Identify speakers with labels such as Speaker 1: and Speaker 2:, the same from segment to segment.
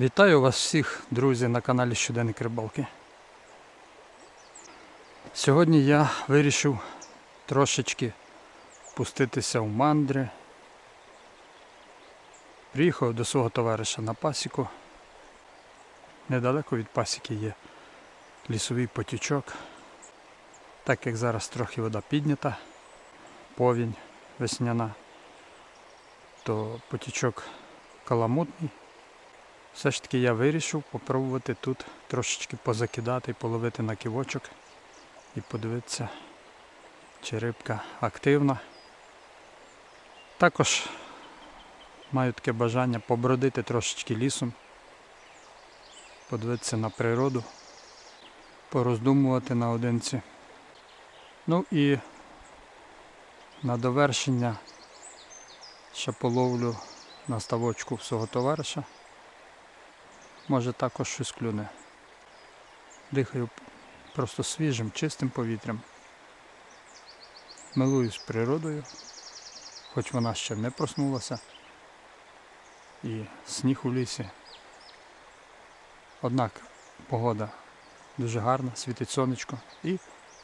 Speaker 1: Вітаю вас всіх, друзі, на каналі Щоденник Рибалки. Сьогодні я вирішив трошечки пуститися в мандри. Приїхав до свого товариша на пасіку. Недалеко від пасіки є лісовий потічок. Так як зараз трохи вода піднята, повінь весняна, то потічок каламутний. Все ж таки я вирішив попробувати тут трошечки позакидати, половити на ківочок і подивитися, чи рибка активна. Також маю таке бажання побродити трошечки лісом, подивитися на природу, пороздумувати наодинці. Ну і на довершення ще половлю на ставочку свого товариша. Може також щось клюне. Дихаю просто свіжим, чистим повітрям. Милуюсь природою, хоч вона ще не проснулася. І сніг у лісі. Однак погода дуже гарна, світить сонечко і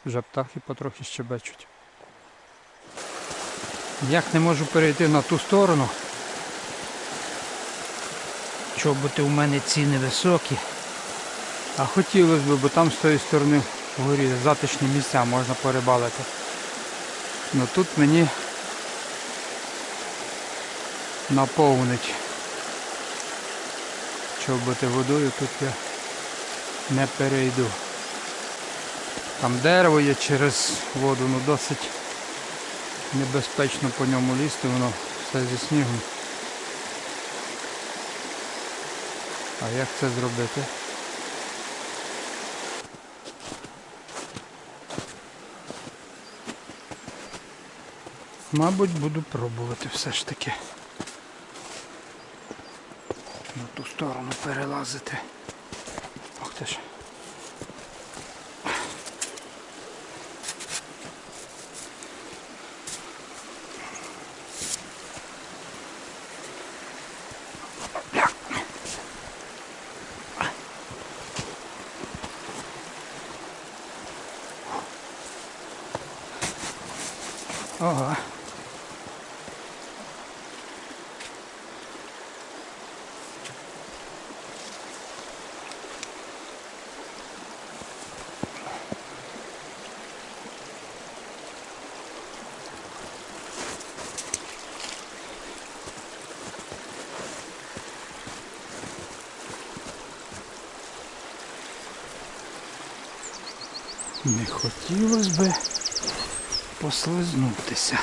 Speaker 1: вже птахи потрохи щебечуть. Як не можу перейти на ту сторону, чоботи у мене ціни високі. А хотілося б, бо там з тої сторони вгорі затишні місця можна порибалити. Ну тут мені наповнить чоботи водою, тут я не перейду. Там дерево є через воду, ну досить небезпечно по ньому лізти, воно все зі снігом. А як це зробити? Мабуть, буду пробувати все ж таки на ту сторону перелазити. Ох ти ж. Ага. Не хотілося би послизнутися.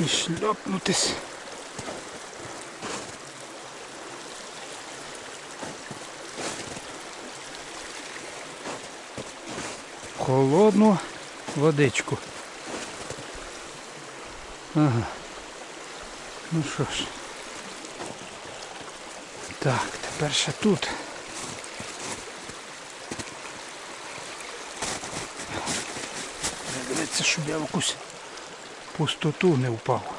Speaker 1: І шльопнутись. Холодну водичку. Ага. Ну що ж. Так, тепер ще тут. Дивіться, щоб я в якусь пустоту не впав.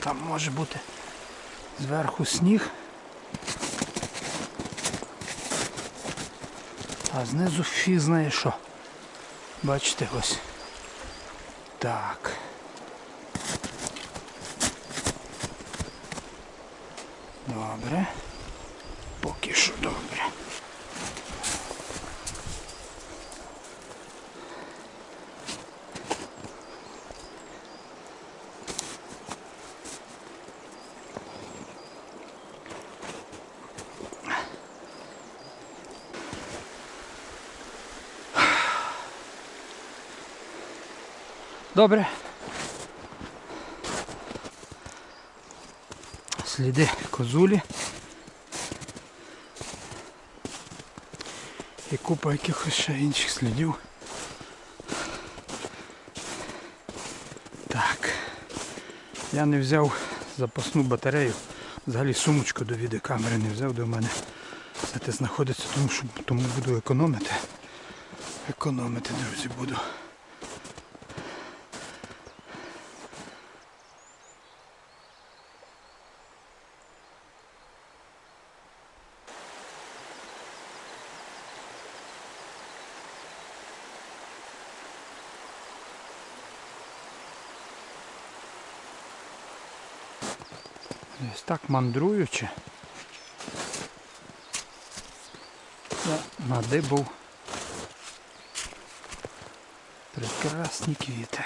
Speaker 1: Там може бути зверху сніг, а знизу фіг знає що. Бачите ось. Так. Добре. Поки що добре. Добре. Сліди козулі. І купа якихось ще інших слідів. Так. Я не взяв запасну батарею. Взагалі сумочку до відеокамери не взяв до мене. Це ти знаходиться, тому що тому буду економити. Економити, друзі, буду. Ось так мандруючи. Я надибав прекрасні квіти.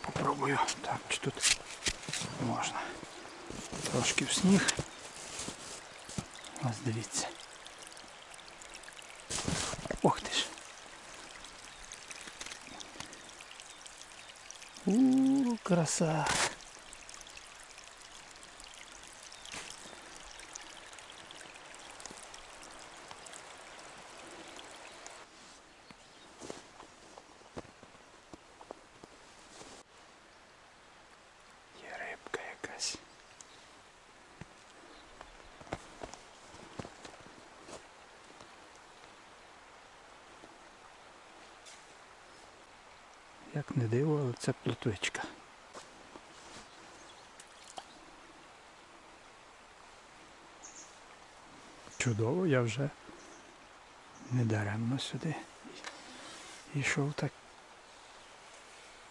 Speaker 1: Попробую. Так, чи тут можна. Трошки в сніг. Ось дивіться. Ох ти ж. У, краса. Як не диво, але це плотвичка. Чудово, я вже не даремно сюди йшов так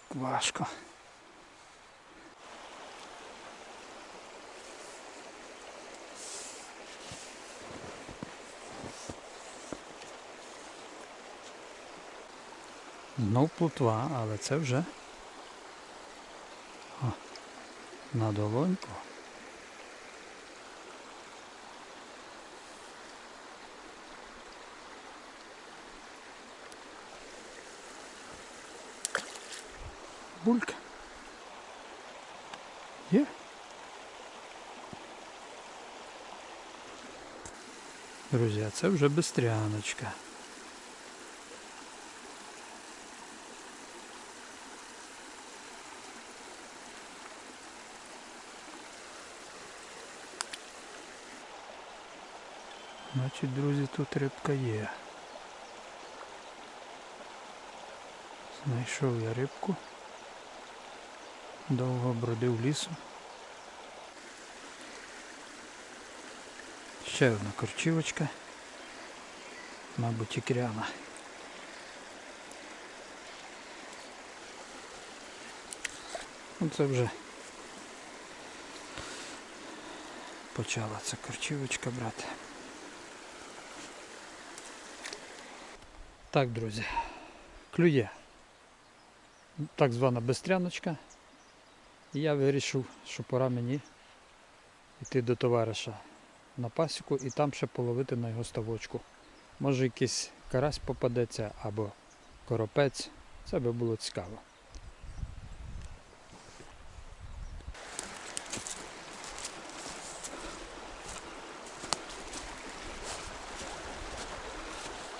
Speaker 1: важко. Знов плутва, але це вже О, на долоньку. Булька. Є? Друзі, це вже бистряночка. Значить, друзі, тут рибка є. Знайшов я рибку. Довго бродив лісом. Ще одна корчівочка. Мабуть, ікряна. Ну це вже почала ця корчівочка брати. Так, друзі, клює. Так звана бестряночка. І я вирішив, що пора мені йти до товариша на пасіку і там ще половити на його ставочку. Може якийсь карась попадеться або коропець. Це би було цікаво.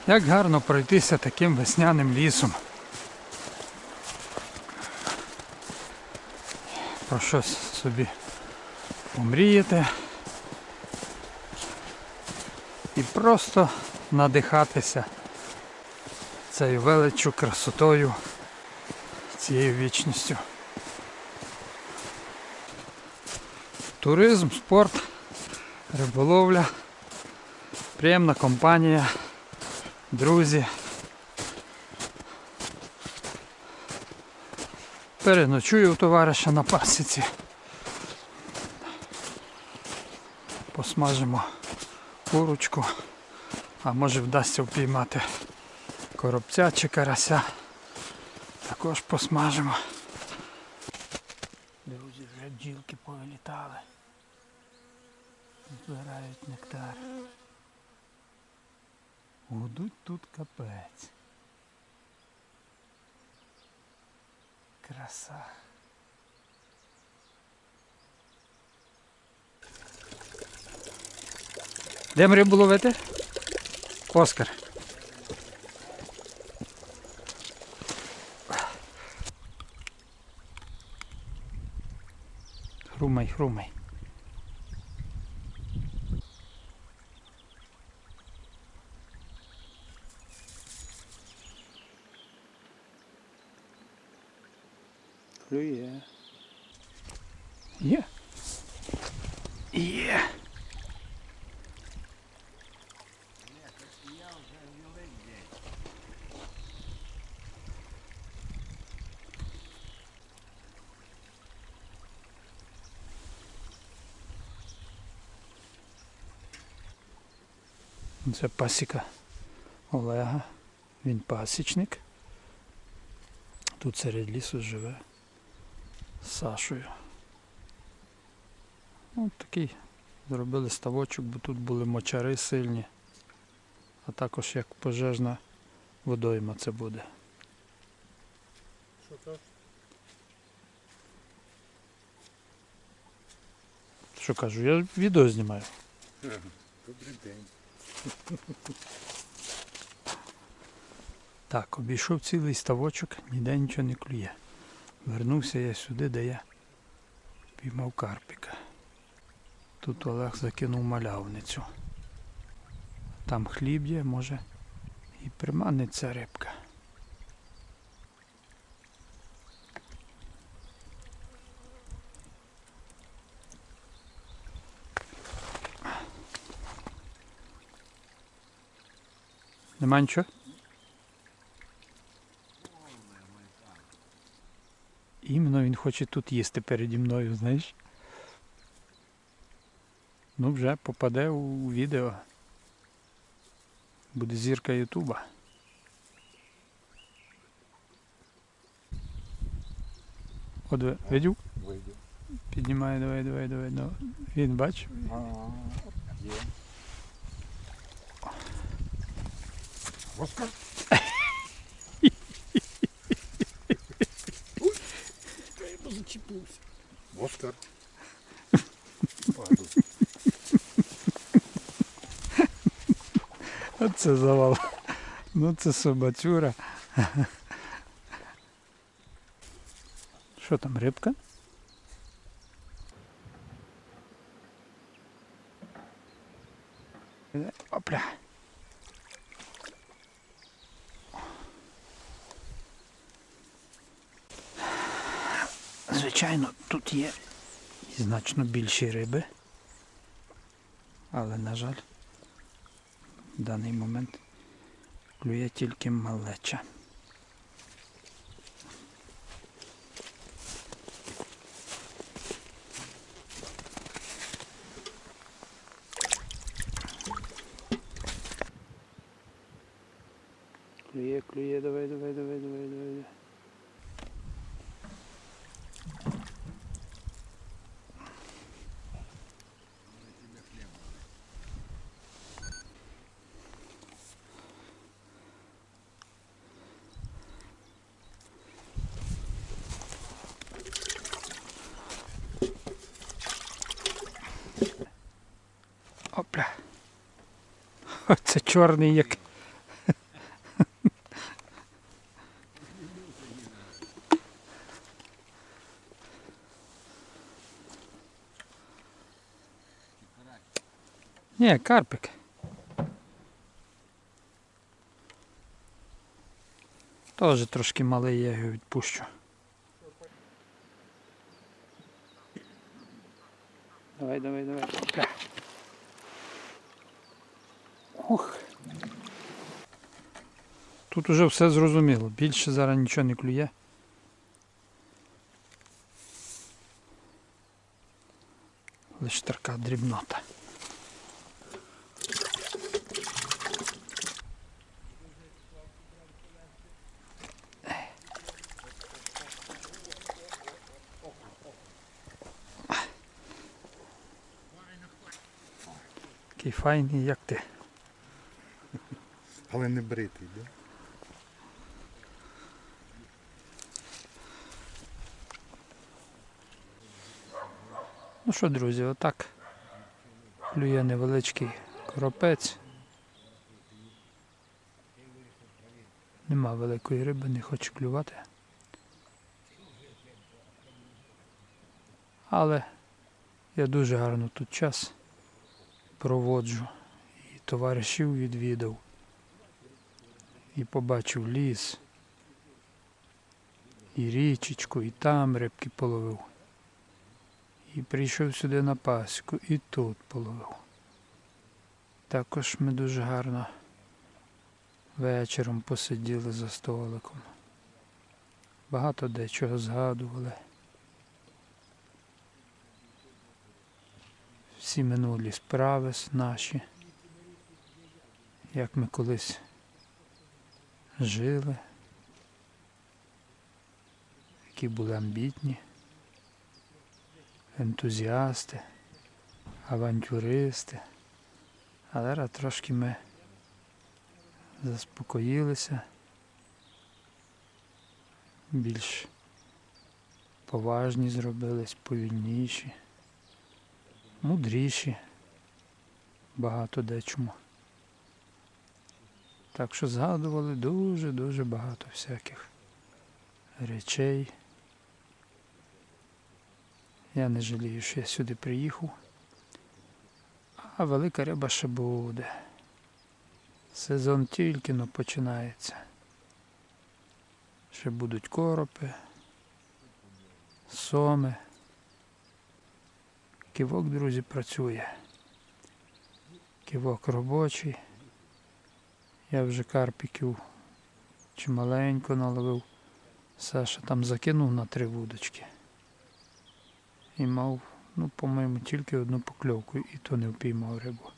Speaker 1: Як гарно пройтися таким весняним лісом. Про щось собі помріяти і просто надихатися цією величчю, красотою, цією вічністю. Туризм, спорт, риболовля, приємна компанія друзі. Переночую у товариша на пасіці. Посмажимо курочку, а може вдасться впіймати коробця чи карася. Також посмажимо. Друзі, вже бджілки повилітали. Збирають нектар. Гудуть тут капець. Краса. Де рибу ловити? Оскар. Хрумай, хрумай. Клює. Є. Є. Це пасіка Олега. Він пасічник. Тут серед лісу живе з Сашою. Ось такий. Зробили ставочок, бо тут були мочари сильні. А також як пожежна водойма це буде.
Speaker 2: Що то?
Speaker 1: Що кажу, я відео знімаю.
Speaker 2: Добрий день.
Speaker 1: Так, обійшов цілий ставочок, ніде нічого не клює. Вернувся я сюди, де я піймав карпіка. Тут Олег закинув малявницю. Там хліб є, може і приманиться рибка. Нема нічого? Іменно він хоче тут їсти переді мною, знаєш? Ну вже попаде у відео. Буде зірка Ютуба. От ви видів? Піднімає, давай, давай, давай. Ну, він бач.
Speaker 2: Є. Оскар. Я зачепився. Оскар. Паду.
Speaker 1: Оце завал. Ну це собацюра. Що там, рибка? Значно більші риби. Але, на жаль, в даний момент клює тільки малеча. Клює, клює, давай, давай, давай, давай, давай. Оце чорний як. Ні, карпик. Теж трошки малий, я його відпущу. Давай, давай, давай. Ух. Тут уже все зрозуміло. Більше зараз нічого не клює. Лише така дрібнота. Такий файний, як ти.
Speaker 2: Але не бритий, да?
Speaker 1: Ну що, друзі, отак клює невеличкий коропець. Нема великої риби, не хоче клювати. Але я дуже гарно тут час проводжу. І товаришів відвідав. І побачив ліс. І річечку, і там рибки половив. І прийшов сюди на пасіку, і тут половив. Також ми дуже гарно вечором посиділи за столиком. Багато дечого згадували. Всі минулі справи наші, як ми колись жили, які були амбітні, ентузіасти, авантюристи. А зараз трошки ми заспокоїлися, більш поважні зробились, повільніші, мудріші, багато дечому. Так що згадували дуже-дуже багато всяких речей. Я не жалію, що я сюди приїхав. А велика риба ще буде. Сезон тільки но починається. Ще будуть коропи, соми. Ківок, друзі, працює. Ківок робочий. Я вже карпіків чималенько наловив. Саша там закинув на три вудочки. І мав, ну, по-моєму, тільки одну покльовку, і то не впіймав рибу.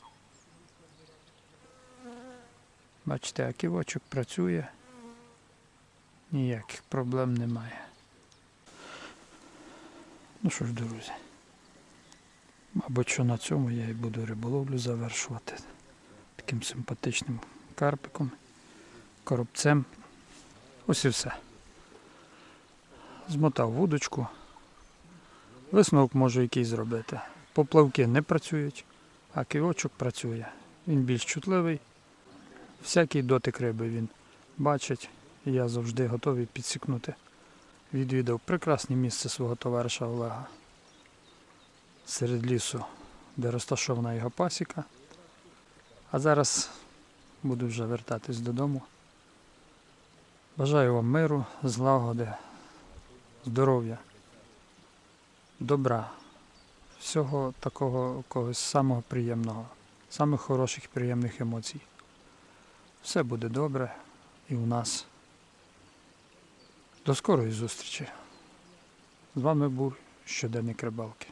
Speaker 1: Бачите, а ківочок працює. Ніяких проблем немає. Ну що ж, друзі. Мабуть, що на цьому я і буду риболовлю завершувати. Таким симпатичним карпиком, коробцем. Ось і все. Змотав вудочку. Висновок можу який зробити. Поплавки не працюють, а кивочок працює. Він більш чутливий. Всякий дотик риби він бачить. Я завжди готовий підсікнути. Відвідав прекрасне місце свого товариша Олега серед лісу, де розташована його пасіка. А зараз буду вже вертатись додому. Бажаю вам миру, злагоди, здоров'я, добра, всього такого когось самого приємного, самих хороших приємних емоцій. Все буде добре і у нас. До скорої зустрічі. З вами був щоденник рибалки.